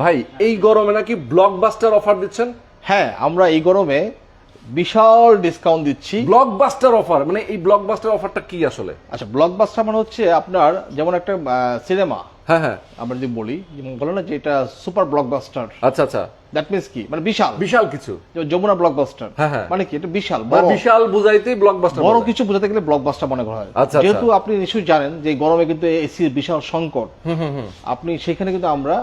ভাই এই গরমে নাকি ব্লকবাস্টার অফার দিচ্ছেন? হ্যাঁ আমরা এই গরমে বিশাল ডিসকাউন্ট দিচ্ছি। ব্লকবাস্টার অফার মানে এই ব্লকবাস্টার অফারটা কি আসলে? আচ্ছা ব্লকবাস্টার মানে হচ্ছে আপনার যেমন একটা সিনেমা হ্যাঁ হ্যাঁ। আমরা যদি বলি না যে এটা সুপার ব্লকবাস্টার আচ্ছা আচ্ছা। দ্যাট মিনস কি? মানে বিশাল। বিশাল কিছু। যমুনা ব্লকবাস্টার হ্যাঁ, হ্যাঁ। মানে কি? এটা বিশাল মানে বড়। বিশাল ব্লকবাস্টার বড় কিছু বোঝাতে গেলে ব্লকবাস্টার মনে করা হয়। আচ্ছা, আচ্ছা। যেহেতু আপনি নিশ্চয়ই জানেন যে গরমে কিন্তু এসির বিশাল সংকট। আপনি সেখানে কিন্তু আমরা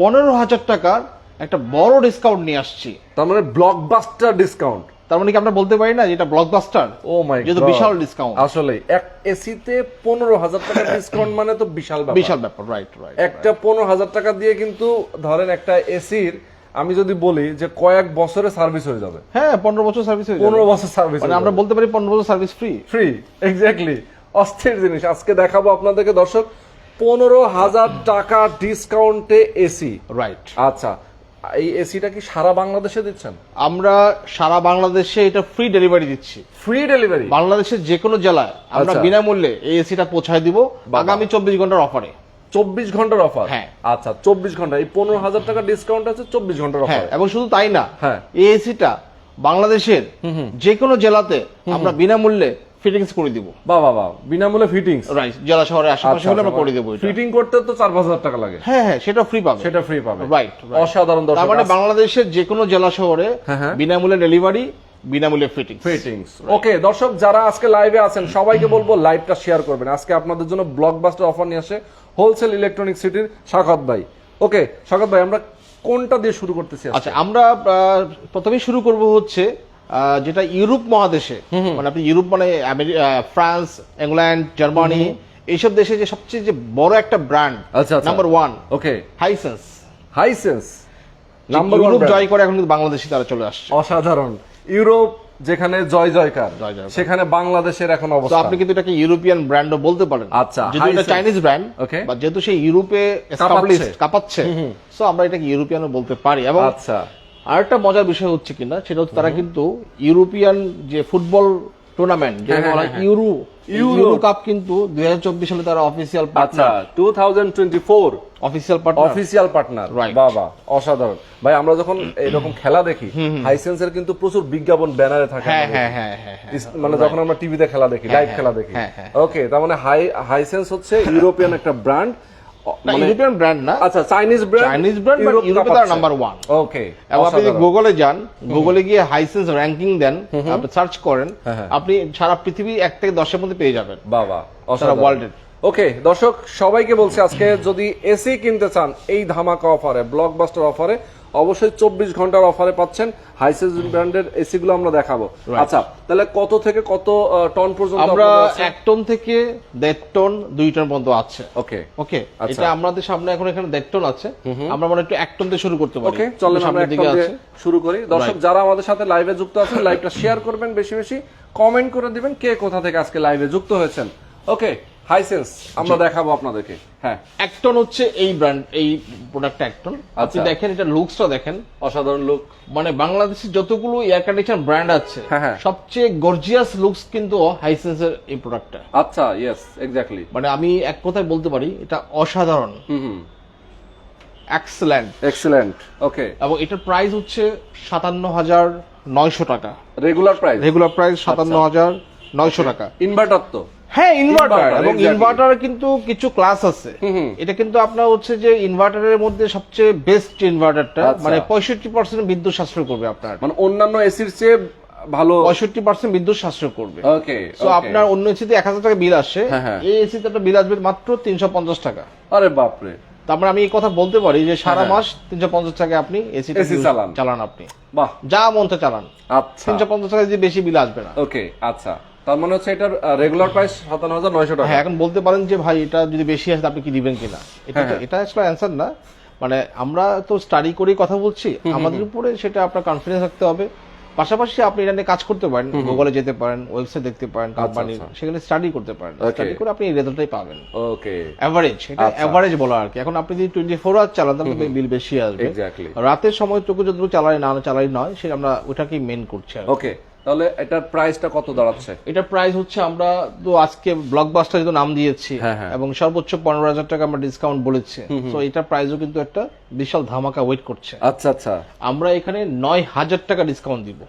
পনেরো হাজার টাকার একটা বড় ডিসকাউন্ট নিয়ে আসছি। তার মানে ব্লকবাস্টার ডিসকাউন্ট তার মানে কি আমরা বলতে পারি না যে এটা ব্লকবাস্টার ও মাই যেহেতু বিশাল ডিসকাউন্ট আসলে এক এসিতে পনেরো হাজার টাকা ডিসকাউন্ট মানে তো বিশাল ব্যাপার। বিশাল ব্যাপার রাইট রাইট একটা পনেরো হাজার টাকা দিয়ে কিন্তু ধরেন একটা এসির আমি যদি বলি যে কয়েক বছরে সার্ভিস হয়ে যাবে। হ্যাঁ পনেরো বছর সার্ভিস হয়ে পনেরো যাবে। বছর সার্ভিস মানে আমরা বলতে পারি পনেরো বছর সার্ভিস ফ্রি ফ্রি এক্স্যাক্টলি অস্থির জিনিস। আজকে দেখাবো আপনাদেরকে দর্শক। পনেরো হাজার টাকা ডিসকাউন্টে এসি রাইট আচ্ছা এই এসিটা কি সারা বাংলাদেশে দিচ্ছেন? আমরা সারা বাংলাদেশে এটা ফ্রি ডেলিভারি দিচ্ছি। ফ্রি ডেলিভারি বাংলাদেশের যে কোনো জেলায় আমরা আচ্ছা। বিনামূল্যে এই এসিটা পৌঁছায় দিব আগামী চব্বিশ ঘণ্টার অফারে। চব্বিশ ঘণ্টার অফার? হ্যাঁ। আচ্ছা চব্বিশ ঘণ্টা। এই পনেরো হাজার টাকা ডিসকাউন্ট আছে চব্বিশ ঘণ্টার হ্যাঁ অফার। এবং শুধু তাই না হ্যাঁ। এই এসিটা বাংলাদেশের যে কোনো জেলাতে আমরা বিনামূল্যে ফিটিংস করে দিব। বাহ বাহ বাহ বিনামূল্যে ফিটিংস রাইট জেলা শহরে আশেপাশে আচ্ছা, হলে আমরা করে দেবো এটা। ফিটিং করতে তো চার পাঁচ হাজার টাকা লাগে। হ্যাঁ হ্যাঁ সেটা ফ্রি পাবে। সেটা ফ্রি পাবে। রাইট অসাধারণ তার মানে বাংলাদেশের যে কোনো জেলা শহরে হ্যাঁ, হ্যাঁ। বিনামূল্যে ডেলিভারি বিনামূল্যে ফিটিং ফিটিংস ওকে দর্শক যারা আজকে লাইভে আছেন সবাইকে বলব লাইভটা শেয়ার করবেন। আজকে আপনাদের জন্য ব্লকবাস্টার অফার নিয়ে আসে হোলসেল ইলেকট্রনিক সিটির শাখাত ভাই। ওকে শাখাত ভাই আমরা কোনটা দিয়ে শুরু করতেছি আচ্ছা আমরা প্রথমেই শুরু করব হচ্ছে যেটা ইউরোপ মহাদেশে মানে আপনি ইউরোপ মানে ফ্রান্স ইংল্যান্ড জার্মানি এইসব দেশে যে সবচেয়ে যে বড় একটা brand. Number one okay Hisense Hisense number Europe জয় করে এখন কিন্তু বাংলাদেশে তারা চলে আসছে। অসাধারণ। ইউরোপ যেখানে জয় জয়কার জয় সেখানে বাংলাদেশের এখন অবস্থা। আপনি কিন্তু এটাকে ইউরোপিয়ান ব্র্যান্ডও বলতে পারেন। আচ্ছা, যেহেতু এটা চাইনিজ ব্র্যান্ড Okay. বা যেহেতু সেই ইউরোপে established, কাঁপাচ্ছে। সো আমরা এটাকে ইউরোপিয়ানও বলতে পারি। এবং আচ্ছা। আরেকটা মজার বিষয় হচ্ছে কিনা সেটা হচ্ছে তারা কিন্তু ইউরোপিয়ান যে ফুটবল টুর্নামেন্ট যেটা হ্যাঁ, বলা ইউরো ইউরো। কাপ কিন্তু দুই হাজার চব্বিশ সালে তারা official partner two thousand twenty four official partner official partner বাবা অসাধারণ। ভাই আমরা যখন এরকম খেলা দেখি হাইসেন্সের কিন্তু প্রচুর বিজ্ঞাপন ব্যানারে থাকে হ্যাঁ। হ্যাঁ হ্যাঁ হ্যাঁ হ্যাঁ। মানে যখন আমরা টিভিতে খেলা দেখি লাইভ হ্যাঁ, খেলা দেখি। হ্যাঁ, হ্যাঁ। ওকে তার মানে হাই হাইসেন্স হচ্ছে ইউরোপিয়ান একটা ব্র্যান্ড ইউরোপিয়ান ব্র্যান্ড না। আচ্ছা Chinese brand Chinese brand but ইউরোপে তার নাম্বার ওয়ান ওকে এবং আপনি যদি গুগলে যান গুগলে গিয়ে হাইসেন্স র্যাঙ্কিং দেন আপনি সার্চ করেন হ্যাঁ। আপনি সারা পৃথিবী এক থেকে দশের মধ্যে পেয়ে যাবেন। বাবা অসাধারণ। ওয়ার্ল্ডের ওকে দর্শক সবাইকে বলছি আজকে যদি এসি কিনতে চান এই ধামাকা অফারে ব্লকবাস্টার অফারে অবশ্যই চব্বিশ ঘণ্টার অফারে পাচ্ছেন হাইসেন্স ব্র্যান্ডের এসি গুলো আমরা দেখাবো। আচ্ছা তাহলে কত থেকে কত টন পর্যন্ত আমরা এক টন থেকে দেড় টন দুই টন পর্যন্ত আছে। ওকে ওকে আচ্ছা। এটা আমাদের সামনে এখন এখানে দেড় টন আছে। আমরা মনে একটু এক টন দিয়ে শুরু করতে পারি। ওকে চলেন আমরা একদম আছে। শুরু করি। দর্শক যারা আমাদের সাথে লাইভে যুক্ত আছেন লাইভটা শেয়ার করবেন বেশি বেশি। কমেন্ট করে দিবেন কে কোথা থেকে আজকে লাইভে যুক্ত হয়েছেন। ওকে হাইসেন্স আমরা দেখাবো আপনাদেরকে। হ্যাঁ। এক টন হচ্ছে এই ব্র্যান্ড এই প্রোডাক্টটা এক টন আপনি আচ্ছা। দেখেন এটা লুকসটা দেখেন। অসাধারণ লুক মানে বাংলাদেশের যতগুলো এয়ার কন্ডিশন ব্র্যান্ড আছে হ্যাঁ, হ্যাঁ। সবচেয়ে গর্জিয়াস লুকস কিন্তু হাইসেন্সের এই প্রোডাক্টটা আচ্ছা ইয়েস এক্স্যাক্টলি মানে আমি এক কথায় বলতে পারি এটা অসাধারণ। হুম হুম। এক্সেলেন্ট এক্সেলেন্ট ওকে এবং এটার প্রাইস হচ্ছে সাতান্ন হাজার নয়শো টাকা। রেগুলার প্রাইস রেগুলার প্রাইস সাতান্ন হাজার নয়শো টাকা। ইনভার্টার তো? হ্যাঁ ইনভার্টার এবং ইনভার্টার কিন্তু কিছু ক্লাস আছে। এটা কিন্তু আপনার হচ্ছে যে ইনভার্টারের মধ্যে সবচেয়ে বেস্ট ইনভার্টারটা আচ্ছা। মানে পঁয়ষট্টি পার্সেন্ট বিদ্যুৎ সাশ্রয় করবে আপনার। মানে অন্যান্য এসির চেয়ে ভালো পঁয়ষট্টি পার্সেন্ট বিদ্যুৎ সাশ্রয় করবে। ওকে তো আপনার অন্য এসিতে এক হাজার টাকা বিল আসে। হ্যাঁ, হ্যাঁ। এই এসিতে একটা বিল আসবে মাত্র তিনশো পঞ্চাশ টাকা। আরে বাপরে। তারপরে আমি এই কথা বলতে পারি যে সারা হ্যাঁ। মাস তিনশো পঞ্চাশ টাকা আপনি এসি চালান। চালান আপনি। বাহ। যা মনটা চালান। আচ্ছা। তিনশো পঞ্চাশ টাকা দিয়ে বেশি বিল আসবে না। ওকে আচ্ছা। তার মানে হচ্ছে এটার রেগুলার প্রাইস সাতান্ন হাজার নয়শো টাকা। হ্যাঁ এখন বলতে পারেন যে ভাই এটা যদি বেশি আসে আপনি কি দিবেন কিনা? এটা হ্যাঁ, এটা আসলে অ্যান্সার না। মানে আমরা তো স্টাডি করেই কথা বলছি। আমাদের উপরে সেটা আপনার কনফিডেন্স রাখতে হবে। পাশাপাশি আপনি এটা নিয়ে কাজ করতে পারেন। গুগলে যেতে পারেন ওয়েবসাইট দেখতে পারেন কোম্পানি আচ্ছা। সেখানে স্টাডি করতে পারেন। স্টাডি করে আপনি রেজাল্টটাই পাবেন। ওকে অ্যাভারেজ এটা আচ্ছা। অ্যাভারেজ বলা আর কি। এখন আপনি যদি টোয়েন্টি ফোর আওয়ার চালান তাহলে বিল বেশি আসবে। রাতের সময় টুকু যতটুকু চালাই না চালাই নয় সেটা আমরা ওটাকেই মেন করছি ওকে তাহলে এটার প্রাইসটা কত দাঁড়াচ্ছে? এটা প্রাইস হচ্ছে আমরা তো আজকে ব্লকবাস্টার যেহেতু নাম দিয়েছি হ্যাঁ, হ্যাঁ। এবং সর্বোচ্চ পনেরো হাজার টাকা আমরা ডিসকাউন্ট বলেছি। তো এটা প্রাইসও কিন্তু একটা বিশাল ধামাকা ওয়েট করছে। আচ্ছা আচ্ছা। আমরা এখানে নয় হাজার টাকা ডিসকাউন্ট দিব।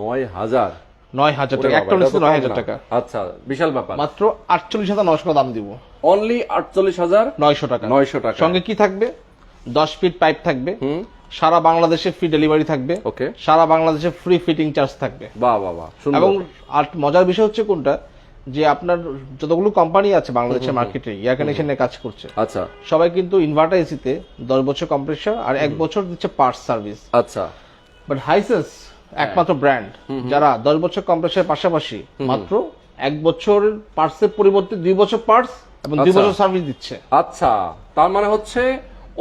নয় হাজার? নয় হাজার টাকা একটা নয় হাজার টাকা। আচ্ছা বিশাল ব্যাপার। মাত্র আটচল্লিশ হাজার নশো দাম দিব। অনলি আটচল্লিশ হাজার নয়শো টাকা। নয়শো টাকা। সঙ্গে কি থাকবে? দশ ফিট পাইপ থাকবে। সারা বাংলাদেশে ফ্রি ডেলিভারি থাকবে। ওকে সারা বাংলাদেশে ফ্রি ফিটিং চার্জ থাকবে। বাহ বাহ বাহ এবং আর মজার বিষয় হচ্ছে কোনটা? যে আপনার যতগুলো কোম্পানি আছে বাংলাদেশের মার্কেটে এয়ার কন্ডিশনের কাজ করছে। আচ্ছা। সবাই কিন্তু ইনভার্টার এসিতে দশ বছর কম্প্রেসার আর এক বছর দিচ্ছে পার্টস সার্ভিস আচ্ছা। বাট হাইসেন্স একমাত্র ব্র্যান্ড যারা দশ বছর কম্প্রেসারের পাশাপাশি মাত্র এক বছর পার্টসের পরিবর্তে দুই বছর পার্টস এবং দুই আচ্ছা। বছর সার্ভিস দিচ্ছে। আচ্ছা। তার মানে হচ্ছে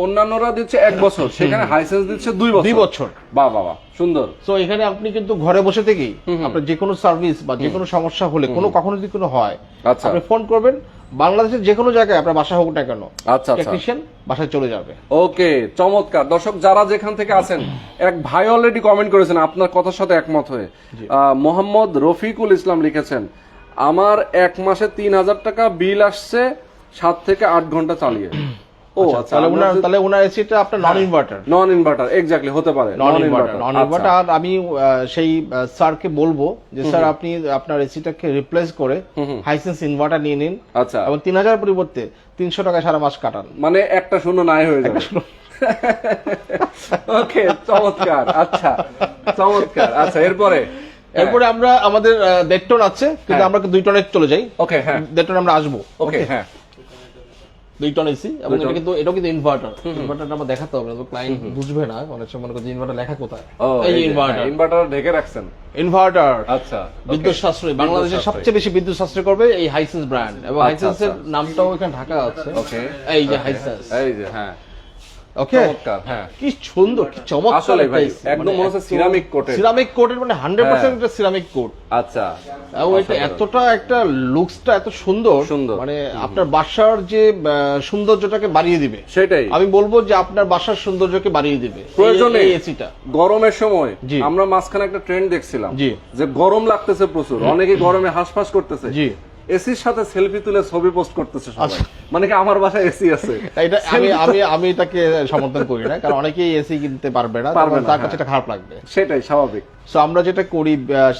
অন্যান্যরা দিচ্ছে এক বছর সেখানে হাইসেন্স দিচ্ছে দুই বছর। দুই বছর। বাহ বাহ সুন্দর। তো এখানে আপনি কিন্তু ঘরে বসে থেকেই আপনার যে কোনো সার্ভিস বা যে কোনো সমস্যা হলে কোনো কখনো যদি কোনো হয় আচ্ছা। আপনি ফোন করবেন বাংলাদেশের যে কোনো জায়গায় আপনার বাসা হোক না কেন আচ্ছা আচ্ছা। টেকনিশিয়ান বাসায় চলে যাবে। ওকে চমৎকার। দর্শক যারা যেখান থেকে আছেন এক ভাই অলরেডি কমেন্ট করেছেন আপনার কথার সাথে একমত হয়ে। মোহাম্মদ রফিকুল ইসলাম লিখেছেন আমার এক মাসে তিন হাজার টাকা বিল আসছে সাত থেকে আট ঘণ্টা চালিয়ে। ও আচ্ছা তাহলে উনার তাহলে উনার এসিটা আপনার non inverter non inverter exactly হতে পারে নন ইনভার্টার নন। ইনভার্টার আর আমি সেই স্যারকে বলব যে স্যার আপনি আপনার এসিটাকে রিপ্লেস করে হাইসেন্স ইনভার্টার নিয়ে নিন আচ্ছা। এবং তিন হাজার পরিবর্তে তিনশো টাকা সারা মাস কাটান। মানে একটা শূন্য নাই হয়ে যাবে। ওকে চমৎকার আচ্ছা চমৎকার আচ্ছা এরপরে? এরপরে আমরা আমাদের দেড় টন আছে কিন্তু হ্যাঁ। আমরা দুই টনে চলে যাই। ওকে হ্যাঁ। দেড় টন আমরা আসব। ওকে হ্যাঁ। দুই টন এসি এবং এটা কিন্তু এটাও কিন্তু ইনভার্টার ইনভার্টারটা আমরা দেখাতে হবে তো ক্লায়েন্ট বুঝবে না। অনেক সময় মনে করছে ইনভার্টার লেখা কোথায়? এই ইনভার্টার ইনভার্টার ঢেকে রাখছেন। ইনভার্টার আচ্ছা বিদ্যুৎ সাশ্রয়। বাংলাদেশের সবচেয়ে বেশি বিদ্যুৎ সাশ্রয় করবে এই হাইসেন্স ব্র্যান্ড এবং আচ্ছা, হাইসেন্সের আচ্ছা। নামটাও এখানে ঢাকা আছে। ওকে এই যে হাইসেন্স এই যে হ্যাঁ। ওকে হ্যাঁ। কি সুন্দর কি চমৎকার আসলে ভাই, একদম মনে হচ্ছে ceramic coated। সিরামিক কোটের মানে 100% হ্যাঁ। এটা সিরামিক কোট আচ্ছা। এবং এটা এতটা একটা লুকসটা এত সুন্দর। মানে আপনার বাসার যে সৌন্দর্যটাকে বাড়িয়ে দিবে। সেটাই। আমি বলব যে আপনার বাসার সৌন্দর্যকে বাড়িয়ে দিবে। প্রয়োজনে এসিটা গরমের সময়। আমরা মাঝখানে একটা ট্রেন্ড দেখছিলাম। জি। যে গরম লাগতেছে প্রচুর। অনেকে গরমে হাঁসফাঁস করতেছে। জি। এসির সাথে সেলফি তুলে ছবি পোস্ট করতেছে সবাই। আচ্ছা। মানে কি আমার বাসায় এসি আছে? এটা আমি আমি আমি এটাকে সমর্থন করি না কারণ অনেকেই এসি কিনতে পারবে না তার হ্যাঁ। কাছে এটা খারাপ লাগবে। সেটাই স্বাভাবিক। সো আমরা যেটা করি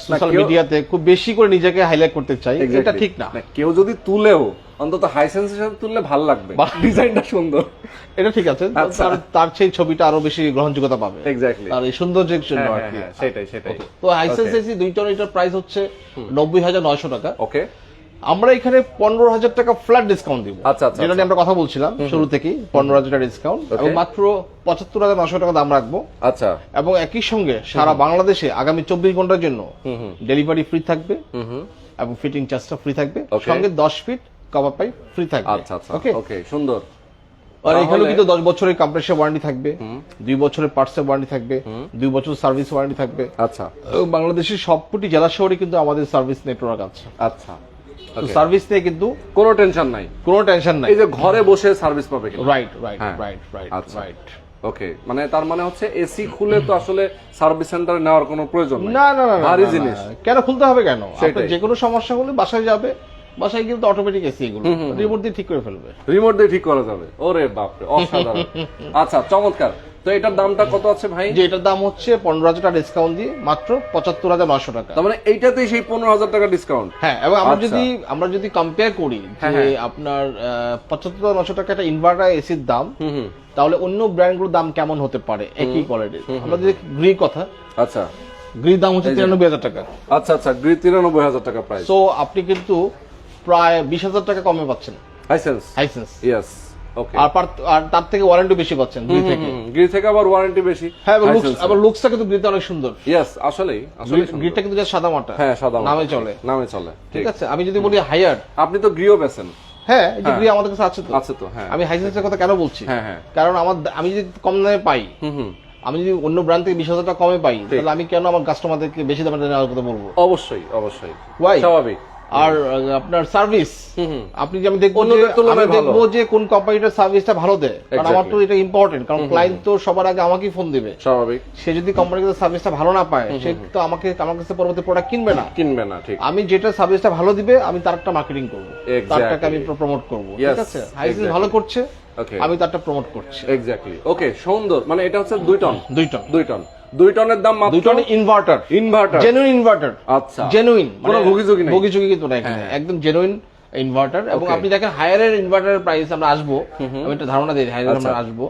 সোশ্যাল মিডিয়াতে খুব বেশি করে নিজেকে হাইলাইট করতে চাই এটা ঠিক না। কেউ যদি তুলেও অন্তত হাইসেন্সের সাথে তুললে ভালো লাগবে। ডিজাইনটা সুন্দর। এটা ঠিক আছে আচ্ছা। তার তার সেই ছবিটা আরও বেশি গ্রহণযোগ্যতা পাবে। এক্স্যাক্টলি তার এই সৌন্দর্যের জন্য হ্যাঁ আর হ্যাঁ কি। হ্যাঁ, সেটাই সেটাই। তো হাইসেন্স এসি দুই টন এটার প্রাইস হচ্ছে নব্বই হাজার নয়শো টাকা। ওকে আমরা এখানে পনেরো হাজার টাকা ফ্ল্যাট ডিসকাউন্ট দিব। আচ্ছা, আচ্ছা, যেটা নিয়ে আমরা কথা বলছিলাম শুরু থেকেই পনেরো হাজার টাকা ডিসকাউন্ট এবং মাত্র পঁচাত্তর হাজার নশো টাকা দাম রাখব। আচ্ছা। এবং একই সঙ্গে সারা বাংলাদেশে আগামী চব্বিশ ঘণ্টার জন্য ডেলিভারি ফ্রি থাকবে। এবং ফিটিং চার্জটা ফ্রি থাকবে. সঙ্গে দশ ফিট কভার পাইপ ফ্রি থাকবে। আচ্ছা আচ্ছা। ওকে ওকে সুন্দর। আর এখানেও কিন্তু দশ বছরের কম্প্রেসার ওয়ারেন্টি থাকবে। দুই বছরের পার্টসের ওয়ারেন্টি থাকবে। দুই বছর সার্ভিস ওয়ারেন্টি থাকবে। আচ্ছা। বাংলাদেশের সবকটি জেলা শহরে কিন্তু আমাদের সার্ভিস নেটওয়ার্ক আছে। আচ্ছা. সার্ভিস নিয়ে কিন্তু কোনো টেনশন নাই। কোনো টেনশন নাই। এই যে ঘরে বসে সার্ভিস পাবে right right. Right right. Right okay মানে তার মানে হচ্ছে এসি খুলে তো আসলে সার্ভিস সেন্টারে নেওয়ার কোনো প্রয়োজন নেই। না না না ভারী জিনিস। কেন খুলতে হবে কেন। যে কোনো সমস্যা হলে বাসায় যাবে বাসায় কিন্তু অটোমেটিক এসি এগুলো। রিমোট দিয়ে ঠিক করে ফেলবে। রিমোট দিয়ে ঠিক করা যাবে। ওরে বাপরে অসাধারণ। আচ্ছা চমৎকার। তো এটার দামটা কত আছে ভাই? যে এটার দাম হচ্ছে পনেরো হাজার টাকা ডিসকাউন্ট দিয়ে মাত্র পঁচাত্তর হাজার নশো টাকা। তার মানে এইটাতেই সেই পনেরো হাজার টাকা ডিসকাউন্ট হ্যাঁ এবং আমরা আচ্ছা। যদি আমরা যদি কম্পেয়ার করি হ্যাঁ, যে হ্যাঁ। আপনার পঁচাত্তর হাজার নশো টাকা একটা ইনভার্টার এসির দাম তাহলে অন্য ব্র্যান্ডগুলোর দাম কেমন হতে পারে? একই কোয়ালিটির আমরা যদি গ্রি কথা আচ্ছা। গ্রি দাম হচ্ছে তিরানব্বই হাজার টাকা। আচ্ছা আচ্ছা গ্রি তিরানব্বই হাজার টাকা প্রাইস সো আপনি কিন্তু প্রায় বিশ হাজার টাকা কমে পাচ্ছেন। হাইসেন্স হাইসেন্স ইয়েস আর আর তার থেকে ওয়ারেন্টি বেশি পাচ্ছেন গ্রি থেকে। গ্রি থেকে আবার ওয়ারেন্টি বেশি। হ্যাঁ লুকস আবার লুকসটা কিন্তু গ্রিতে অনেক সুন্দর। ইয়েস আসলে গ্রিডটা কিন্তু সাদা মাটা। হ্যাঁ সাদা নামে চলে। নামে চলে ঠিক আছে আমি যদি বলি হায়ার আপনি তো গ্রিও বেছেন। হ্যাঁ এই যে গ্রি আমাদের কাছে আছে তো। আছে তো হ্যাঁ। আমি হাইসেন্সের কথা কেন বলছি? হ্যাঁ হ্যাঁ। কারণ আমার আমি যদি কম দামে পাই হুম হুম। আমি যদি অন্য ব্র্যান্ড থেকে বিশ হাজার টাকা কমে পাই তাহলে আমি কেন আমার কাস্টমারদেরকে বেশি দামে নেওয়ার কথা বলব? অবশ্যই অবশ্যই? স্বাভাবিক। আর আপনার সার্ভিস আপনি যে আমি দেখব যে আমি দেখব যে কোন কোম্পানিটার সার্ভিসটা ভালো দেয়। কারণ আমার তো এটা ইম্পর্টেন্ট কারণ ক্লায়েন্ট তো সবার আগে আমাকেই ফোন দিবে। স্বাভাবিক। সে যদি কোম্পানির সার্ভিসটা ভালো না পায় সে তো আমাকে আমার কাছে পরবর্তী প্রোডাক্ট কিনবে না। কিনবে না ঠিক। আমি যেটা সার্ভিসটা ভালো দিবে আমি তার একটা মার্কেটিং করব। তার তারটাকে আমি প্রমোট করব ঠিক আছে? ভালো করছে. আমি তারটা প্রমোট করছি। এক্স্যাক্টলি ওকে সুন্দর। মানে এটা হচ্ছে দুই টন দুই টন দুই টন দুই টনের দাম মাত্র দুই ton inverter inverter genuine inverter আচ্ছা। জেনুইন কোনো ভুগিচুগি নেই। ভুগিচুগি কিন্তু নাই এখানে। একদম জেনুইন ইনভার্টার এবং আপনি দেখেন হায়ারের ইনভার্টারের প্রাইস আমরা আসব। আমি একটা ধারণা দিই হায়ারের আমরা আচ্ছা। আসব।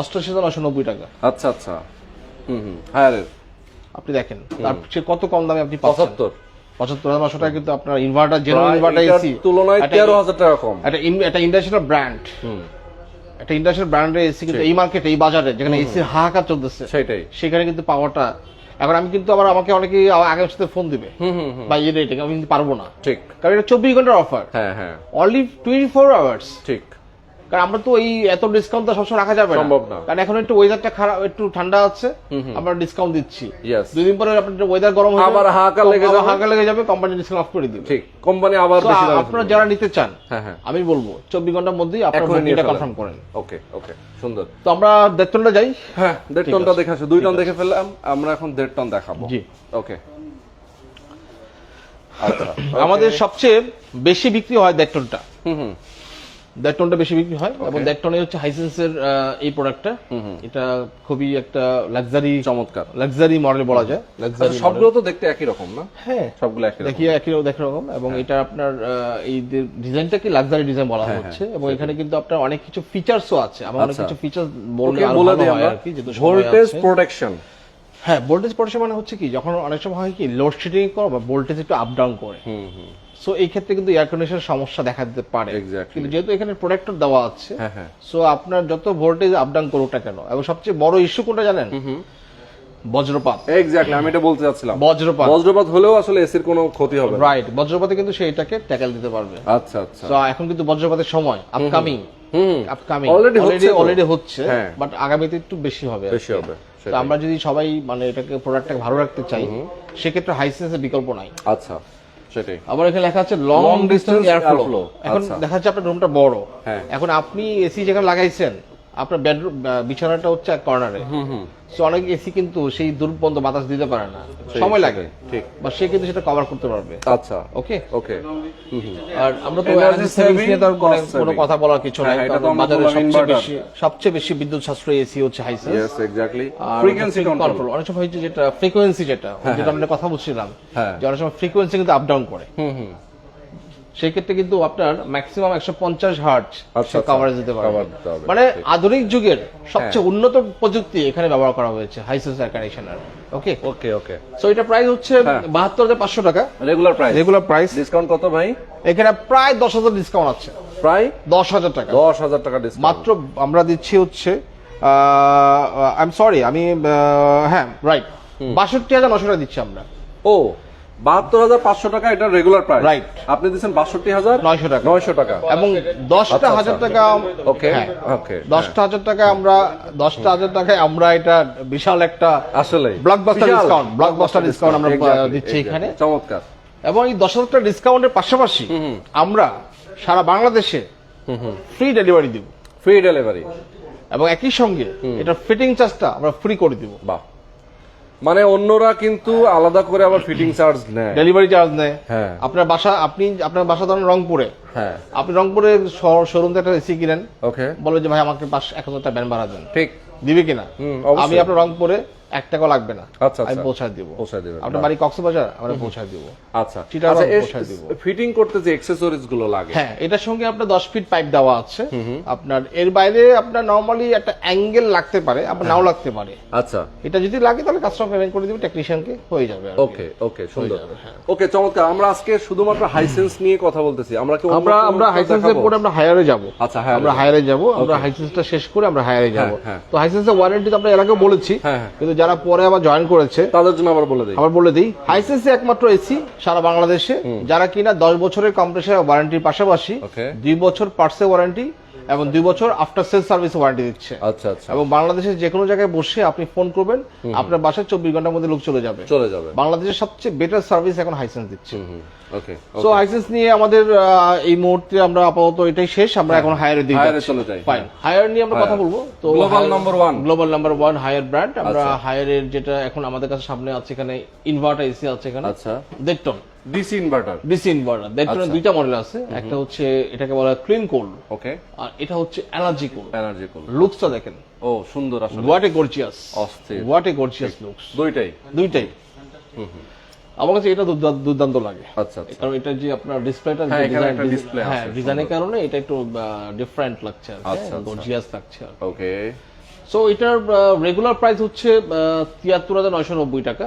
অষ্টাশি হাজার নশো নব্বই টাকা। আচ্ছা আচ্ছা। হুম হুম। হ্যাঁ আপনি দেখেন তার চেয়ে কত কম দামে আপনি পঁচাত্তর। পঁচাত্তর হাজার নশো টাকা কিন্তু আপনার ইনভার্টার জেনুইন ইনভার্টার এসি তুলনায় তেরো হাজার টাকা কম। একটা ইন- একটা ব্র্যান্ড একটা ইন্ডাস্ট্রিয়াল ব্র্যান্ডের এসি কিন্তু এই মার্কেটে এই বাজারে যেখানে এসি হাহাকার চলতেছে সেটাই সেখানে কিন্তু পাওয়ারটা এখন আমি কিন্তু আবার আমাকে অনেকে আগের সাথে ফোন দিবে হুম হুম হুম। বা এই রেটে আমি কিন্তু পারব না। ঠিক। কারণ এটা চব্বিশ ঘণ্টার অফার হ্যাঁ হ্যাঁ। অনলি টোয়েন্টি ফোর আওয়ার্স ঠিক। কারণ আমরা তো এই এত ডিসকাউন্ট তো সবসময় রাখা যাবে সম্ভব না। কারণ এখন একটু ওয়েদারটা খারাপ একটু ঠান্ডা আছে আমরা ডিসকাউন্ট দিচ্ছি। Yes. দুই দিন পরে আপনার ওয়েদার গরম হয়ে আবার হাহাকার লেগে যাবে। হাহাকার লেগে যাবে কোম্পানি ডিসকাউন্ট অফ করে দিবে। ঠিক কোম্পানি আবার বেশি দামে আপনারা যারা নিতে চান হ্যাঁ হ্যাঁ। আমি বলব চব্বিশ ঘণ্টার মধ্যেই আপনার ফেলেন। কনফার্ম করেন ওকে ওকে সুন্দর। তো আমরা দেখতনটা যাই। হ্যাঁ দেড় টনটা দেখে আসো। দুই টন দেখে ফেললাম আমরা এখন দেড় টন দেখাবো। জি। ওকে আচ্ছা আমাদের সবচেয়ে বেশি বিক্রি হয় দেখটনটা হুম হুম। দেখটনটা বেশি বিক্রি হয় এবং দেখটনে হচ্ছে হাইসেন্সের এই প্রোডাক্টটা এটা খুবই একটা লাক্সারি চমৎকার। লাক্সারি মডেল বলা যায়। আচ্ছা লাক্সারি সবগুলো তো দেখতে একই রকম না? হ্যাঁ। সবগুলো একই রকম। দেখি একই রকম দেখি রকম এবং হ্যাঁ। এটা আপনার এই ডিজাইনটাকে লাক্সারি ডিজাইন বলা হচ্ছে এবং এখানে কিন্তু আপনার অনেক কিছু ফিচারসও আছে। আমার অনেক আচ্ছা। কিছু ফিচার বলে ভালো দিই আমরা। ভোল্টেজ প্রোটেকশন হ্যাঁ ভোল্টেজ প্রোটেকশন মানে হচ্ছে কি যখন অনেক সময় হয় কি লোডশেডিং করে বা ভোল্টেজ একটু আপ ডাউন করে। হুম হুম। সো এই ক্ষেত্রে কিন্তু এয়ার কন্ডিশনের সমস্যা দেখা দিতে পারে। কিন্তু যেহেতু এখানে প্রোডাক্টর দেওয়া আছে হ্যাঁ হ্যাঁ। সো আপনার যত ভোল্টেজ আপ ডাউন করুক কেন এবং সবচেয়ে বড় ইস্যু কোনটা জানেন? বজ্রপাত। এক্স্যাক্টলি আমি এটা বলতে চাচ্ছিলাম। বজ্রপাত। বজ্রপাত হলেও আসলে এসির কোনো ক্ষতি হবে রাইট বজ্রপাতে কিন্তু সেইটাকে ট্যাকেল দিতে পারবে। আচ্ছা আচ্ছা। তো এখন কিন্তু বজ্রপাতের সময় আপকামিং হুম। আপকামিং হচ্ছে অলরেডি হচ্ছে হ্যাঁ। বাট আগামীতে একটু বেশি হবে বেশি হবে তো আমরা যদি সবাই মানে এটাকে প্রোডাক্টটাকে ভালো রাখতে চাই সেক্ষেত্রে হাইসেন্সের বিকল্প নাই। আচ্ছা। সেটাই আবার এখানে লেখা আছে লং ডিস্টেন্স এয়ার ফ্লো এখন আচ্ছা। দেখা যাচ্ছে আপনার রুমটা বড় হ্যাঁ। এখন আপনি এসি যেখানে লাগাইছেন আপনার বেডরুম বিছানাটা হচ্ছে এক কর্নারে হুম হুম। সো অনেক এসি কিন্তু সেই দূর পর্যন্ত বাতাস দিতে পারে না। সময় লাগে। ঠিক। বা সে কিন্তু সেটা কভার করতে পারবে। আচ্ছা। ওকে ওকে আর আমরা তো এনার্জি সেভিংস নিয়ে তো কোনো-। কথা বলার কিছু নাই হ্যাঁ, এটা তো কারণ বাজারে সবচেয়ে বেশি সবচেয়ে বেশি বিদ্যুৎ সাশ্রয়ী এসি হচ্ছে Hisense yes exactly frequency control অনেক সময় হচ্ছে যেটা ফ্রিকোয়েন্সি যেটা যেটা আমরা কথা বলছিলাম হ্যাঁ। যে অনেক সময় ফ্রিকোয়েন্সি কিন্তু আপ ডাউন করে। হুম হুম। সেই ক্ষেত্রে কিন্তু আপনার ম্যাক্সিমাম একশো পঞ্চাশ হার্ট আচ্ছা, আচ্ছা। কভারেজ দিতে পারবে। Cover দিতে হবে, মানে হ্যাঁ। আধুনিক যুগের সবচেয়ে উন্নত প্রযুক্তি এখানে ব্যবহার করা হয়েছে Hisense air conditioner okay okay okay so এটা প্রাইস হচ্ছে হ্যাঁ। বাহাত্তর হাজার পাঁচশো টাকা। Regular price regular price discount কত ভাই? এখানে প্রায় দশ হাজার ডিসকাউন্ট আছে। প্রায়? দশ হাজার টাকা। দশ হাজার টাকা ডিসকাউন্ট মাত্র আমরা দিচ্ছি হচ্ছে আই এম সরি আমি হ্যাঁ রাইট বাষট্টি হাজার নশো টাকা দিচ্ছি আমরা। ও। বাহাত্তর হাজার পাঁচশো টাকা এটা রেগুলার প্রাইস Right. আপনি দিচ্ছেন বাষট্টি হাজার নয়শো টাকা। নয়শো টাকা। এবং দশটা হাজার। টাকা ওকে ওকে দশটা হাজার টাকা আমরা দশটা হাজার টাকায় আমরা এটা বিশাল একটা আসলে ব্লকবাস্টার ডিসকাউন্ট ব্লকবাস্টার ডিসকাউন্ট আমরা দিচ্ছি এখানে। চমৎকার। এবং এই দশ হাজার টাকা ডিসকাউন্টের পাশাপাশি আমরা সারা বাংলাদেশে ফ্রি ডেলিভারি দিব। ফ্রি ডেলিভারি এবং একই সঙ্গে এটা ফিটিং চার্জটা আমরা ফ্রি করে দিব। বাহ। মানে অন্যরা কিন্তু আলাদা করে আবার ফিটিং চার্জ নেয়। ডেলিভারি চার্জ নেয়। হ্যাঁ। আপনার বাসা আপনি আপনার বাসা ধরেন রংপুরে। হ্যাঁ। আপনি রংপুরে শোরুম থেকে একটা এসি কিনেন। ওকে বলে যে ভাই আমাকে পাঁচ এক হাজার টাকা ব্যান ভাড়া দেন। ঠিক। দিবে কিনা? আমি আপনার রংপুরে এক টাকা লাগবে না। আচ্ছা, আমি আচ্ছা। পৌঁছায় দিব। পৌঁছায় দিবেন, আপনার বাড়ি কক্সবাজার আমরা পৌঁছায় দিব। আচ্ছা। আচ্ছা পৌঁছায় দিব। ফিটিং করতে যে অ্যাক্সেসরিজগুলো লাগে। হ্যাঁ এটার সঙ্গে আপনার দশ ফিট পাইপ দেওয়া আছে। আপনার এর বাইরে আপনার নর্মালি একটা অ্যাঙ্গেল লাগতে পারে নাও লাগতে পারে। আচ্ছা। এটা যদি লাগে তাহলে কাস্টমার পেমেন্ট করে দিবে টেকনিশিয়ানকে হয়ে যাবে ওকে ওকে সুন্দর। হ্যাঁ। ওকে চমৎকার। আমরা আজকে শুধুমাত্র হাইসেন্স নিয়ে কথা বলতেছি। আমরা কি আমরা আমরা হাইসেন্সের পরে আমরা হায়ারে যাব। আচ্ছা, আমরা হায়ারে যাব আমরা হাইসেন্সটা শেষ করে আমরা হায়ারে যাব। হ্যাঁ, হ্যাঁ। তো হাইসেন্সের ওয়ারেন্টি তো আমরা এর আগেও বলেছি। হ্যাঁ, হ্যাঁ। কিন্তু যারা পরে আবার জয়েন করেছে তাদের জন্য আবার বলে দিই। আবার বলে দিই। হাইসেন্স একমাত্র এসি সারা বাংলাদেশে। যারা কিনা দশ বছরের কম্প্রেসার ওয়ারেন্টির পাশাপাশি. দুই বছর পার্টসের ওয়ারেন্টি এবং দুই বছর আফটার সেল সার্ভিস ওয়ারেন্টি দিচ্ছে। আচ্ছা আচ্ছা। এবং বাংলাদেশের যে কোনো জায়গায় বসে আপনি ফোন করবেন আপনার বাসায় চব্বিশ ঘণ্টার মধ্যে লোক চলে যাবে। চলে যাবে। বাংলাদেশের সবচেয়ে বেটার সার্ভিস এখন হাইসেন্স দিচ্ছে। ওকে সো হাইসেন্স নিয়ে আমাদের এই মুহূর্তে আমরা আপাতত এটাই শেষ আমরা এখন হায়ারে দিই হায়ারে চলে যাই ফাইন হায়ার নিয়ে আমরা কথা বলব। তো Global number one। Global number one Haier brand আমরা আচ্ছা। হায়ারের যেটা এখন আমাদের কাছে সামনে আছে এখানে ইনভার্টার এসি আছে এখানে। আচ্ছা। দেড়টন ডিসি ইনভার্টার। DC inverter. দেড়টনের আচ্ছা। দুইটা মডেল আছে। একটা হচ্ছে এটাকে বলা হয় ক্লিন কোল্ড ওকে আর এটা হচ্ছে এনার্জি কোল্ড এনার্জি কুল লুকসটা দেখেন। ও সুন্দর আসলে। হোয়াট এ গর্জিয়াস অস্থির। হোয়াট এ গর্জিয়াস লুকস দুইটাই। দুইটাই। আমার কাছে এটা দুর্দান্ত- লাগে। আচ্ছা আচ্ছা। কারণ এটা যে আপনার ডিসপ্লেটা হ্যাঁ, এখানে হ্যাঁ ডিজাইনের কারণে এটা একটু ডিফারেন্ট লাগছে আর আচ্ছা, আচ্ছা। গর্জিয়াস লাগছে ওকে সো এটার রেগুলার প্রাইস হচ্ছে তিয়াত্তর হাজার নয়শো নব্বই টাকা।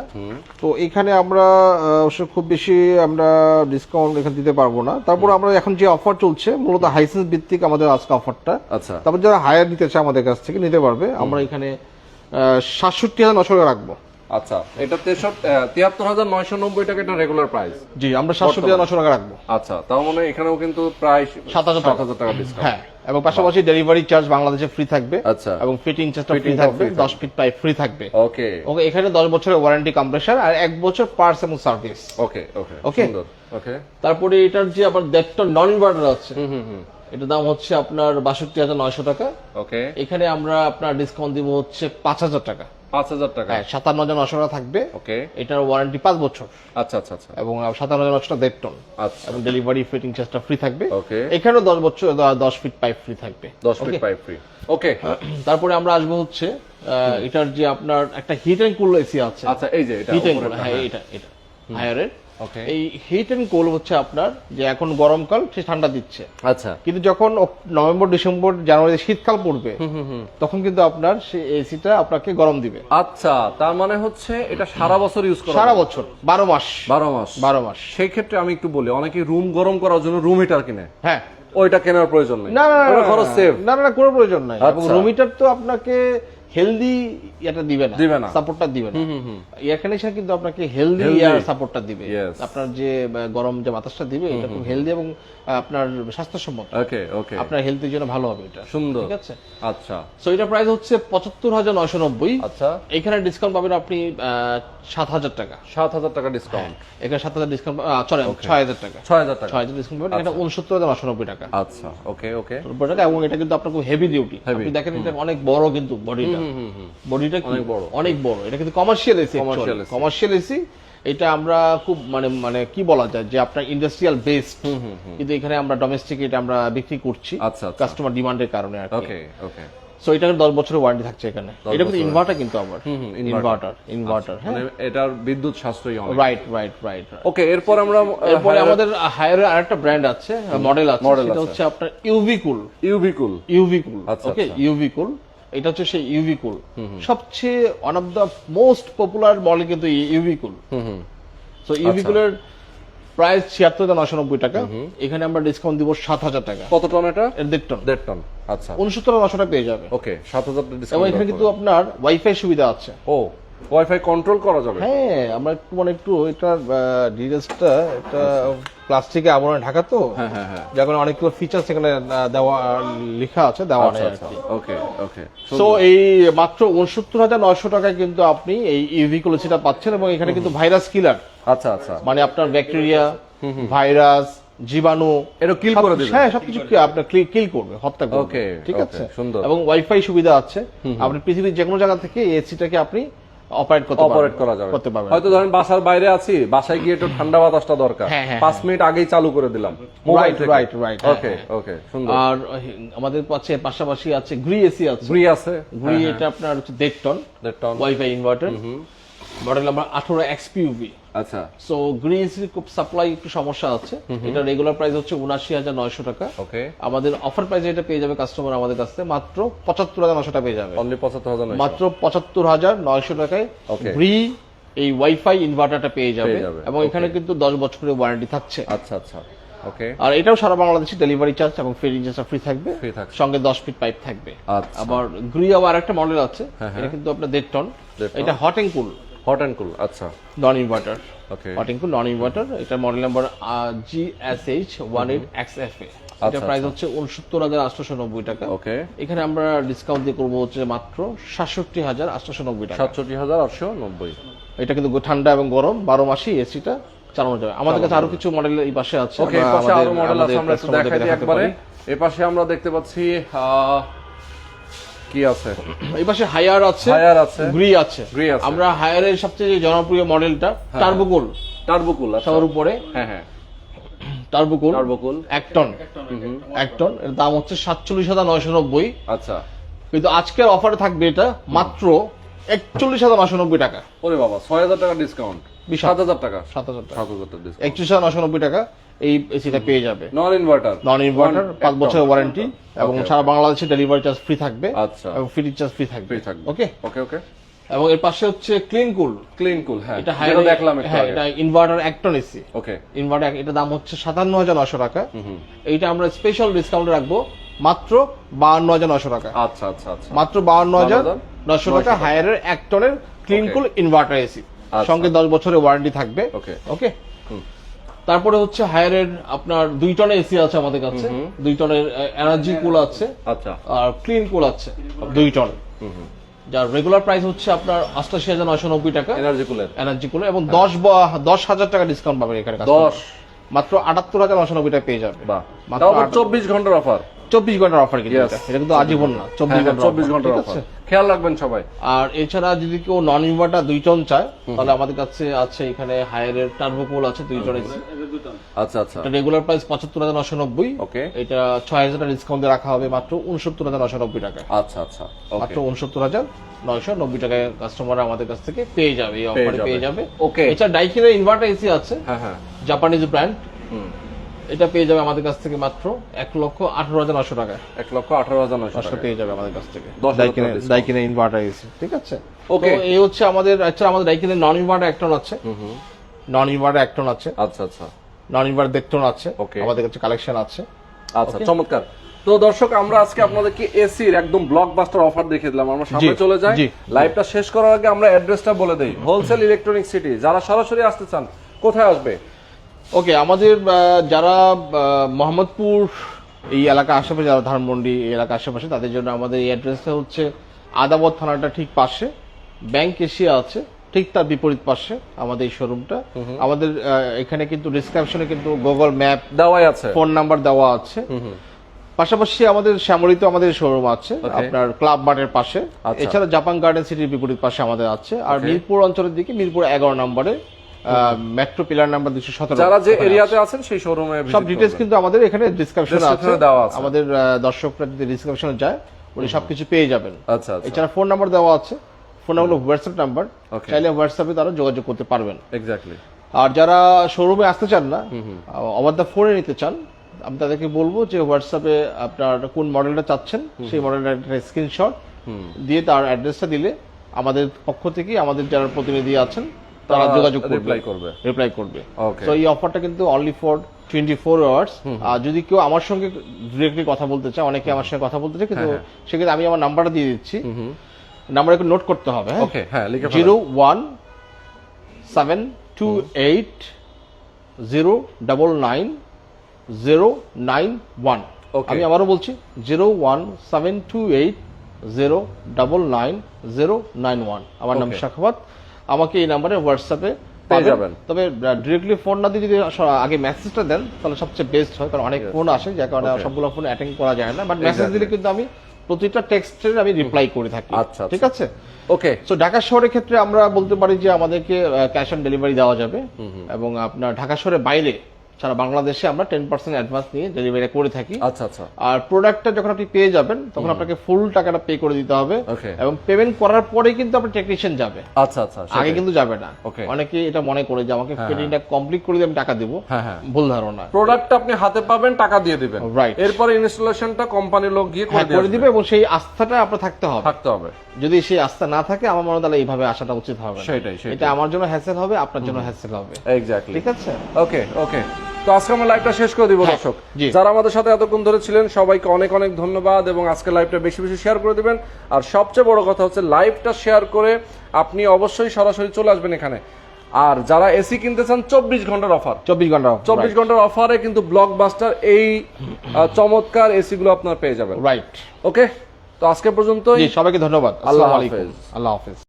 তো এখানে আমরা অবশ্য খুব বেশি আমরা ডিসকাউন্ট এখানে দিতে পারব না। তারপর আমরা এখন যে অফার চলছে মূলত হাইসেন্স ভিত্তিক আমাদের আজকে অফারটা আচ্ছা। তারপর যারা হায়ার নিতে চায় আমাদের কাছ থেকে নিতে পারবে। আমরা এখানে সাতষট্টি হাজার নশো টাকা রাখব। আচ্ছা এটা তেষট্টি তিয়াত্তর হাজার নয়শো নব্বই টাকা এটা রেগুলার প্রাইস জি আমরা সাতষট্টি হাজার নশো টাকা রাখব। আচ্ছা তার মানে এখানেও কিন্তু প্রায় সাত হাজার টাকা। সাত হাজার টাকা ডিসকাউন্ট হ্যাঁ এবং পাশাপাশি ডেলিভারি চার্জ বাংলাদেশে ফ্রি থাকবে। আচ্ছা। এবং ফিটিং চার্জটা ফ্রি থাকবে free দশ ফিট পাইপ ফ্রি থাকবে। ওকে ওকে এখানে দশ বছরের ওয়ারেন্টি কম্প্রেসার আর এক বছর পার্টস এবং সার্ভিস ওকে ওকে? সুন্দর। ওকে তারপরে এটার যে আবার দেড়টা নন ইনভার্টার আছে এটার দাম হচ্ছে আপনার বাষট্টি হাজার নয়শো টাকা। ওকে এখানে আমরা আপনার ডিসকাউন্ট দিব হচ্ছে পাঁচ হাজার টাকা। পাঁচ হাজার টাকা। হ্যাঁ সাতান্ন হাজার নশো টাকা থাকবে। ওকে। এটার ওয়ারেন্টি পাঁচ বছর। আচ্ছা আচ্ছা আচ্ছা। এবং সাতান্ন হাজার নশো টাকা দেড় টন আচ্ছা। এবং ডেলিভারি ফিটিং চার্জটা ফ্রি থাকবে। ওকে। এখানেও দশ বছর দশ ফিট পাইপ ফ্রি থাকবে। দশ ফিট পাইপ ফ্রি ওকে। তারপরে আমরা আসব হচ্ছে এটার যে আপনার একটা হিট এন্ড কুল এসি আছে। আচ্ছা এই যে হিট অ্যান্ড কুল হ্যাঁ। এটা এটা। হায়ারের এই হিট এন্ড কোল হচ্ছে আপনার যে এখন গরমকাল সে ঠান্ডা দিচ্ছে। আচ্ছা। কিন্তু যখন নভেম্বর ডিসেম্বর জানুয়ারি শীতকাল পড়বে তখন কিন্তু আপনার সেই এসিটা আপনাকে গরম দিবে। আচ্ছা তার মানে হচ্ছে এটা সারা বছর ইউজ করা সারা বছর বারো মাস। বারো মাস। বারো মাস। সেই ক্ষেত্রে আমি একটু বলি অনেকে রুম গরম করার জন্য রুম হিটার কিনে। হ্যাঁ। ওইটা কেনার প্রয়োজন নেই। না না না, খরচ সেভ না। না না কোনো প্রয়োজন নাই। রুম হিটার তো আপনাকে হেলদি এটা দিবে না। দিবে না। সাপোর্টটা দিবে না। এয়ার কিন্তু আপনাকে হেলদি এয়ার সাপোর্টটা দিবে। আপনার যে গরম যে বাতাসটা দিবে এটা খুব হেলদি এবং আপনার স্বাস্থ্যসম্মত। ওকে ওকে আপনার হেলথের জন্য ভালো হবে এটা। সুন্দর। ঠিক আছে? আচ্ছা। সো এটা প্রাইস হচ্ছে পঁচাত্তর হাজার নয়শো নব্বই। আচ্ছা। এখানে ডিসকাউন্ট পাবেন আপনি সাত হাজার টাকা। সাত হাজার টাকা ডিসকাউন্ট এখানে সাত হাজার ডিসকাউন্ট সরি ছয় হাজার টাকা। ছয় হাজার টাকা। ছয় হাজার ডিসকাউন্ট পাবেন। এটা উনসত্তর হাজার নশো নব্বই টাকা। আচ্ছা ওকে ওকে এবং এটা কিন্তু আপনার খুব হেভি ডিউটি। আপনি দেখেন এটা অনেক বড় কিন্তু বডিটা বডিটা অনেক বড়। অনেক বড়। এটা কিন্তু কমার্শিয়াল এসি কমার্শিয়াল এসি এটা আমরা খুব মানে মানে কি বলা যায় যে আপনার ইন্ডাস্ট্রিয়াল বেসড কিন্তু এখানে আমরা ডোমেস্টিক এটা আমরা বিক্রি করছি। আচ্ছা, আচ্ছা। কাস্টমার ডিমান্ডের কারণে আর ওকে ওকে সো এটা দশ বছরের ওয়ারেন্টি থাকছে এখানে। এটা কিন্তু ইনভার্টার কিন্তু আবার। ইনভার্টার ইনভার্টার হ্যাঁ। মানে এটার বিদ্যুৎ সাশ্রয়ী অনেক। রাইট রাইট রাইট ওকে এরপর আমরা এরপরে আমাদের হায়ার আরেকটা ব্র্যান্ড আছে মডেল আছে সেটা হচ্ছে আপনার UV cool UV cool UV cool আচ্ছা, ওকে আচ্ছা। ইউভি কুল এটা হচ্ছে সেই ইউভিকুল সবচেয়ে one of the most popular model কিন্তু ইউভিকুল কুল তো ইউভি আচ্ছা। কুলের প্রাইস ছিয়াত্তর হাজার নশো নব্বই টাকা। এখানে আমরা ডিসকাউন্ট দিব সাত হাজার টাকা। কত টন এটা? দেড় টন দেড় টন আচ্ছা। উনসত্তর নশো টাকা পেয়ে যাবে। ওকে সাত হাজার এবং এখানে কিন্তু আপনার ওয়াইফাই সুবিধা আছে। ও। ওয়াইফাই কন্ট্রোল করা যাবে? হ্যাঁ আমরা একটু মানে একটু এটার ডিটেলসটা এটা প্লাস্টিকে আবরণে ঢাকা তো হ্যাঁ হ্যাঁ হ্যাঁ। যার কারণে অনেকগুলো ফিচার্স এখানে দেওয়া লেখা আছে দেওয়া কি। ওকে ওকে সো এই মাত্র উনসত্তর হাজার নয়শো টাকায় কিন্তু আপনি এই ইউভি কলসিটা পাচ্ছেন এবং এখানে কিন্তু ভাইরাস কিলার আচ্ছা আচ্ছা। মানে আপনার ব্যাকটেরিয়া ভাইরাস জীবাণু এটা কিল করে দিবে। হ্যাঁ সবকিছু কি আপনার কিল করবে হত্যা করবে। ঠিক আছে? সুন্দর। এবং ওয়াইফাই সুবিধা আছে। আপনি পৃথিবীর যে কোনো জায়গা থেকে এসিটাকে আপনি অপারেট করতে অপারেট করা যাবে। করতে পারবেন হয়তো ধরেন বাসার বাইরে আছি বাসায় গিয়ে একটু ঠান্ডা বাতাসটা দরকার। হ্যাঁ, হ্যাঁ, পাঁচ মিনিট আগেই চালু করে দিলাম রাইট রাইট হ্যাঁ, ওকে হ্যাঁ। ওকে সুন্দর। আর আমাদের পাশে পাশাপাশি আছে গ্রি এসি আছে। ফ্রি আছে গ্রি এটা আপনার হচ্ছে দেড় টন দেড় ton WiFi inverter model number আঠারো এক্সপিউভি আচ্ছা। সো গ্রিন খুব সাপ্লাই একটু সমস্যা আছে। এটা রেগুলার প্রাইস হচ্ছে উনাশি হাজার নয়শো টাকা। ওকে। আমাদের অফার প্রাইসে এটা পেয়ে যাবে কাস্টমার আমাদের কাছ থেকে মাত্র পঁচাত্তর হাজার নশো টাকা পেয়ে যাবে। অনলি পঁচাত্তর হাজার মাত্র পঁচাত্তর হাজার নয়শো টাকায়. গ্রি এই ওয়াইফাই ইনভার্টারটা পেয়ে যাবে। এবং এখানে কিন্তু দশ বছরের ওয়ারেন্টি থাকছে। আচ্ছা আচ্ছা। ওকে। আর এটাও সারা বাংলাদেশে ডেলিভারি চার্জ এবং ফ্রি চার্জটা ফ্রি থাকবে। সঙ্গে দশ ফিট পাইপ থাকবে। আচ্ছা। আবার গ্রি আবার একটা মডেল আছে। হ্যাঁ, এটা কিন্তু আপনার দেড় টন। এটা hot and cool hot and cool আচ্ছা। Non inverter okay hot and cool non inverter এটা model number G S H one eight X F A এটা প্রাইস হচ্ছে উনসত্তর হাজার আটশোশো নব্বই টাকা। ওকে এখানে আমরা ডিসকাউন্ট দিয়ে করব হচ্ছে মাত্র সাতষট্টি হাজার আটশোশো নব্বই টাকা। সাতষট্টি হাজার আটশো নব্বই। এটা কিন্তু ঠান্ডা এবং গরম বারো মাসই এসিটা চালানো যাবে। আমাদের কাছে আরও কিছু মডেল এই পাশে আছে। ওকে আমরা পাশে আরও মডেল আছে আমরা একটু দেখাই দিই একবারে। এই পাশে আমরা দেখতে পাচ্ছি আহ, কি আছে? এই পাশে হায়ার আছে হায়ার আছে। গ্রি আছে। গ্রি আছে। আমরা হায়ারের সবচেয়ে জনপ্রিয় মডেলটা টার্বোকুল টার্বোকুল আছে সবার উপরে হ্যাঁ হ্যাঁ। টার্বোকুল টার্বোকুল এক টন এক টন এর দাম হচ্ছে সাতচল্লিশ হাজার নয়শো নব্বই। আচ্ছা। কিন্তু আজকের অফারে থাকবে এটা মাত্র একচল্লিশ হাজার নশো নব্বই টাকা। ওরে বাবা ছয় হাজার টাকা ডিসকাউন্ট সাত হাজার টাকা। সাত হাজার টাকা। সাত হাজার টাকা একত্রিশ হাজার নশো নব্বই টাকা এই এসিটা পেয়ে যাবে। নন ইনভার্টার নন ইনভার্টার পাঁচ বছরের ওয়ারেন্টি এবং সারা বাংলাদেশে ডেলিভারি চার্জ ফ্রি থাকবে আচ্ছা। এবং ফ্রি চার্জ ফ্রি থাকবে। ফ্রি থাকবে। ওকে ওকে ওকে এবং এর পাশে হচ্ছে ক্লিন কুল ক্লিন কুল হ্যাঁ। এটা হায়ার দেখলাম হ্যাঁ এটা ইনভার্টার একটন এসি ওকে ইনভার্টার এটা দাম হচ্ছে সাতান্ন হাজার নশো টাকা। এইটা আমরা স্পেশাল ডিসকাউন্টে রাখব। মাত্র বাহান্ন হাজার নশো টাকা। আচ্ছা আচ্ছা আচ্ছা। মাত্র বাহান্ন হাজার নশো টাকা হায়ারের এক টনের ক্লিন কুল ইনভার্টার এসি। সঙ্গে দশ বছরের ওয়ারেন্টি থাকবে। Okay. ওকে তারপরে হচ্ছে হায়ারের আপনার দুই টনের এসি আছে আমাদের কাছে। দুই টনের এনার্জি কুল আছে। আচ্ছা। আর ক্লিন কুল আছে। দুই টন। যার রেগুলার প্রাইস হচ্ছে আপনার অষ্টাশি হাজার নয়শো নব্বই টাকা। এনার্জি কুলের এনার্জি কুল এবং দশ বা দশ হাজার টাকা ডিসকাউন্ট পাবেন এখানে দশ। মাত্র আটাত্তর হাজার নশো নব্বই টাকা পেয়ে যাবে। বাহ। মাত্র চব্বিশ ঘণ্টার অফার চব্বিশ ঘণ্টার অফার কিন্তু এটা। কিন্তু আজীবন না চব্বিশ হ্যাঁ ঘণ্টা চব্বিশ ঘণ্টার অফার খেয়াল রাখবেন সবাই। আর এছাড়া যদি কেউ নন ইনভার্টার দুই টন চায় তাহলে আমাদের কাছে আছে এখানে হায়ারের টার্বোকোল আছে দুই টন আচ্ছা আচ্ছা। রেগুলার প্রাইস পঁচাত্তর হাজার নশো নব্বই। Okay. এটা ছয় হাজার ডিসকাউন্ট রাখা হবে মাত্র উনসত্তর হাজার নশো নব্বই টাকা আচ্ছা আচ্ছা। মাত্র উনসত্তর হাজার নয়শো নব্বই টাকায় কাস্টমার আমাদের কাছ থেকে পেয়ে যাবে এই অফারে পেয়ে যাবে। Okay. এছাড়া ডাইকিনের ইনভার্টার এসি আছে। হ্যাঁ হ্যাঁ। জাপানিজ ব্র্যান্ড হুম। এটা পেয়ে যাবে আমাদের কাছ থেকে মাত্র এক লক্ষ আঠারো হাজার নশো টাকা। এক লক্ষ আঠারো হাজার নশো টাকা। পেয়ে যাবে আমাদের কাছ থেকে। দশ। ডাইকিনের ইনভার্টার এসি ঠিক আছে. তো এই হচ্ছে আমাদের আচ্ছা আমাদের ডাইকিনের নন ইনভার্টার এক টন আছে। নন ইনভার্টার এক টন আছে। আচ্ছা আচ্ছা। নন ইনভার্টার দেড় টন আছে। ওকে আমাদের কাছে কালেকশন আছে। আচ্ছা চমৎকার। তো দর্শক আমরা আজকে আপনাদেরকে এসির একদম ব্লকবাস্টার অফার দেখিয়ে দিলাম। আমরা সামনে চলে যাই। লাইভটা শেষ করার আগে আমরা অ্যাড্রেসটা বলে দেই। হোলসেল ইলেকট্রনিক সিটি যারা সরাসরি আসতে চান কোথায় আসবে? ওকে আমাদের যারা মোহাম্মদপুর এই এলাকা আশেপাশে যারা ধানমন্ডি এই এলাকা আশেপাশে তাদের জন্য আমাদের এই অ্যাড্রেসটা হচ্ছে আদাবত থানাটা ঠিক পাশে। ব্যাংক এশিয়া আছে ঠিক তার বিপরীত পাশে আমাদের এই শোরুমটা আমাদের এখানে কিন্তু ডিসক্রিপশনে কিন্তু গুগল ম্যাপ দেওয়াই আছে। ফোন নাম্বার দেওয়া আছে। পাশাপাশি আমাদের শ্যামলিতে আমাদের শোরুম আছে আপনার ক্লাব মার্টের পাশে। আচ্ছা। এছাড়া জাপান গার্ডেন সিটির বিপরীত পাশে আমাদের আছে। আর মিরপুর অঞ্চলের দিকে মিরপুর এগারো নম্বরে মেট্রো পিলার নাম্বার দুশো সতেরো যারা যে এরিয়াতে আছেন সেই শোরুমে সব ডিটেলস কিন্তু আমাদের এখানে ডিসক্রিপশনে আছে। দেওয়া আছে। আমাদের দর্শকরা যদি ডিসক্রিপশনে যায় উনি সবকিছু পেয়ে যাবেন। আচ্ছা আচ্ছা। এছাড়া ফোন নাম্বার দেওয়া আছে। ফোন নাম্বার হোয়াটসঅ্যাপ নাম্বার চাইলে হোয়াটসঅ্যাপে তারা যোগাযোগ করতে পারবেন। এক্স্যাক্টলি আর যারা শোরুমে আসতে চান না আবার দা ফোনে নিতে চান আমি তাদেরকে বলব যে হোয়াটসঅ্যাপে আপনার কোন মডেলটা চাচ্ছেন সেই মডেলটার একটা স্ক্রিনশট দিয়ে তার অ্যাড্রেসটা দিলে আমাদের পক্ষ থেকে আমাদের যারা প্রতিনিধি আছেন তারা যোগাযোগ করবে। রিপ্লাই করবে। Okay. তো এই অফারটা কিন্তু only for twenty four hours আর যদি কেউ আমার সঙ্গে ডিরেক্টলি কথা বলতে চায় অনেকে আমার সঙ্গে কথা বলতে চায় কিন্তু হ্যাঁ, সেক্ষেত্রে আমি আমার নাম্বারটা দিয়ে দিচ্ছি। নাম্বার একটু নোট করতে হবে হ্যাঁ? ওকে হ্যাঁ লিখে ফেলেন। Zero one seven two eight zero double nine zero nine one. আমি আবারও বলছি zero one seven two eight zero double nine zero nine one আমার নাম Okay. আমাকে এই নাম্বারে হোয়াটসঅ্যাপে পেয়ে যাবেন। তবে ডিরেক্টলি ফোন না দিয়ে যদি আগে মেসেজটা দেন তাহলে সবচেয়ে বেস্ট হয় কারণ অনেক ফোন আসে যার কারণে সবগুলো ফোন অ্যাটেন্ড করা যায় না। বাট মেসেজ দিলে কিন্তু আমি প্রতিটা টেক্সটের আমি রিপ্লাই করে থাকি। আচ্ছা, ঠিক আছে? ওকে সো ঢাকা শহরের ক্ষেত্রে আমরা বলতে পারি যে আমাদেরকে ক্যাশ অন ডেলিভারি দেওয়া যাবে। এবং আপনার ঢাকা শহরের বাইরে সারা বাংলাদেশে আমরা টেন পার্সেন্ট অ্যাডভান্স নিয়ে ডেলিভারি করে থাকি। আচ্ছা আচ্ছা। আর প্রোডাক্টটা যখন আপনি পেয়ে যাবেন তখন আপনাকে ফুল টাকাটা পে করে দিতে হবে এবং পেমেন্ট করার পরে কিন্তু আপনার টেকনিশিয়ান যাবে। আচ্ছা আচ্ছা আগে কিন্তু যাবে না। অনেকে এটা মনে করে যে আমাকে পেমেন্টটা কমপ্লিট করে দিয়ে আমি টাকা দেবো। হ্যাঁ হ্যাঁ। ভুল ধারণা। প্রোডাক্টটা আপনি হাতে পাবেন টাকা দিয়ে দিবেন। রাইট এরপরে ইনস্টলেশনটা কোম্পানির লোক গিয়ে হ্যাঁ করে দিবে এবং সেই আস্থাটা আপনার থাকতে হবে। থাকতে হবে। যদি সেই আস্থা না থাকে আমার মনে হয় তাহলে এইভাবে আসাটা উচিত হবে সেটাই। এটা আমার জন্য হ্যাসেল হবে আপনার জন্য হ্যাসেল হবে। এক্স্যাক্টলি ঠিক আছে? ওকে ওকে তো আজকে আমরা লাইভটা শেষ করে দিব হ্যাঁ, দর্শক। যারা আমাদের সাথে এতক্ষণ ধরে ছিলেন সবাইকে অনেক অনেক ধন্যবাদ এবং আজকে লাইভটা বেশি বেশি শেয়ার করে দিবেন। আর সবচেয়ে বড় কথা হচ্ছে লাইভটা শেয়ার করে আপনি অবশ্যই সরাসরি চলে আসবেন এখানে। আর যারা এসি কিনতে চান চব্বিশ ঘণ্টার অফার চব্বিশ ঘণ্টা চব্বিশ ঘণ্টার অফারে কিন্তু ব্লকবাস্টার এই চমৎকার এসি গুলো আপনার পেয়ে যাবেন। রাইট ওকে তো আজকে পর্যন্ত সবাইকে ধন্যবাদ। আল্লাহ হাফেজ। আল্লাহ হাফেজ।